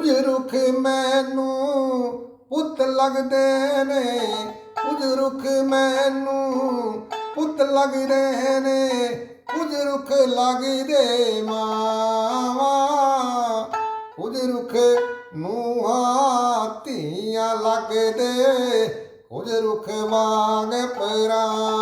ਕੁਝ ਰੁੱਖ ਮੈਨੂੰ ਪੁੱਤ ਲੱਗਦੇ ਨੇ, ਕੁਝ ਰੁੱਖ ਮੈਨੂੰ ਪੁੱਤ ਲੱਗਦੇ ਨੇ, ਕੁਝ ਰੁੱਖ ਲੱਗਦੇ ਮਾਵਾ, ਕੁਝ ਰੁੱਖ ਨੂਹਾਂ ਧੀਆਂ ਲੱਗਦੇ, ਕੁਝ ਰੁੱਖ ਵਾਂਗ ਪਰਾਂ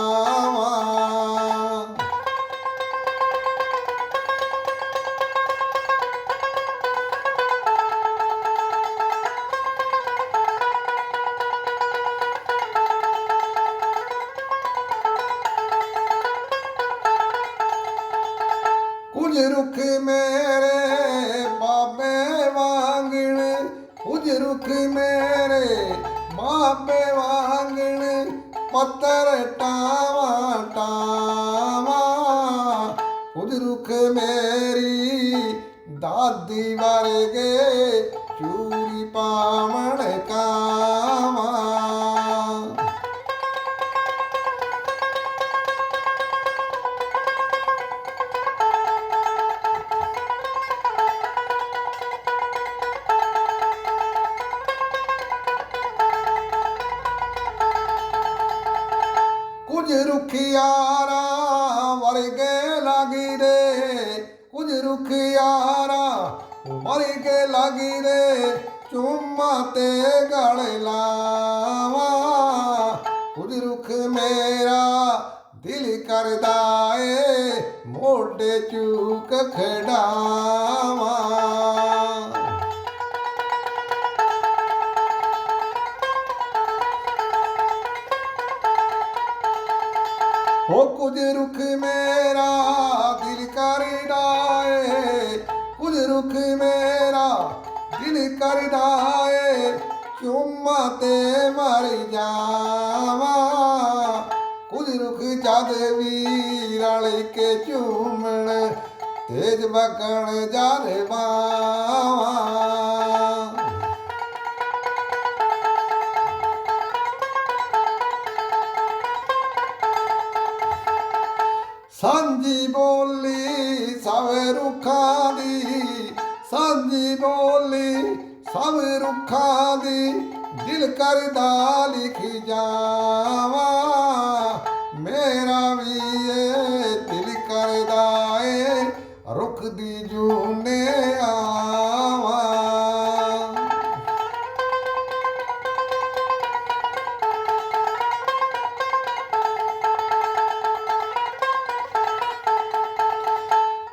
ਕੁਝ ਮੇਰੇ ਬਾਬੇ ਵਾਂਗਣ ਪੱਤਰ ਟਾਵਾ ਟਾਵਾ। ਕੁਝ ਰੁੱਖ ਮੇਰੀ ਦਾਦੀ ਵਰਗੇ ਚੂਰੀ ਪਾਵਣ ਕਾਵਾ। ਕੁਝ ਰੁਖਿਆਰਾ ਵਰਗੇ ਲਾਗੀ ਲੱਗਦੇ ਕੁਝ ਰੁਖਿਆਰਾ ਵਰਗੇ ਲਾਗੀ ਲੱਗਦੇ ਚੁੰਮਾ ਤੇ ਗਲ ਲਾਵਾ, ਕੁਝ ਰੁਖ ਮੇਰਾ ਦਿਲ ਕਰਦਾ ਏ, ਮੋਢੇ ਚੂਕ ਖੜਾ ਹੋ ਕੁਝ ਰੁੱਖ ਮੇਰਾ ਦਿਲ ਕਰਦਾ ਏ ਕੁਝ ਰੁੱਖ ਮੇਰਾ ਦਿਲ ਕਰਦਾ ਏ ਚੁੰਮਾ ਤੇ ਮਰ ਜਾਵਾ ਕੁਝ ਰੁੱਖ ਜਦ ਵੀ ਰਲ ਕੇ ਚੁੰਮਣ ਤੇਜ ਵਗਣ ਜਾਰੇ ਬਾਵਾ। ਸਾਂਝੀ ਬੋਲੀ ਸਭ ਰੁੱਖਾਂ ਦੀ, ਸਾਂਝੀ ਬੋਲੀ ਸਭ ਰੁੱਖਾਂ ਦੀ, ਦਿਲ ਕਰਦਾ ਲਿਖ ਜਾਵਾ। ਮੇਰਾ ਵੀ ਏ ਦਿਲ ਕਰਦਾ ਏ, ਰੁੱਖ ਦੀ ਜੂਨੇ ਆ।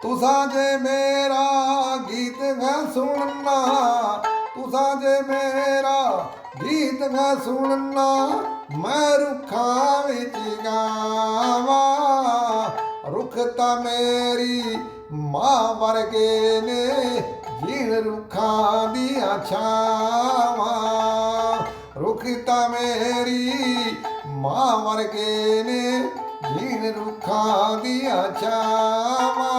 ਤੁਸਾਂ ਜੇ ਮੇਰਾ ਗੀਤ ਗਾ ਸੁਣਨਾ, ਤੁਸਾਂ ਜੇ ਮੇਰਾ ਗੀਤ ਗਾ ਸੁਣਨਾ, ਮੈਂ ਰੁੱਖਾਂ ਵਿੱਚ ਗਾਵਾਂ। ਰੁੱਖ ਤਾਂ ਮੇਰੀ ਮਾਂ ਵਰਗੇ ਨੇ, ਜੀਣ ਰੁੱਖਾਂ ਦੀਆਂ ਛਾਵਾਂ। ਰੁੱਖ ਤਾਂ ਮੇਰੀ ਮਾਂ ਵਰਗੇ ਨੇ, ਜੀਣ ਰੁੱਖਾਂ ਦੀਆਂ ਛਾਵਾਂ।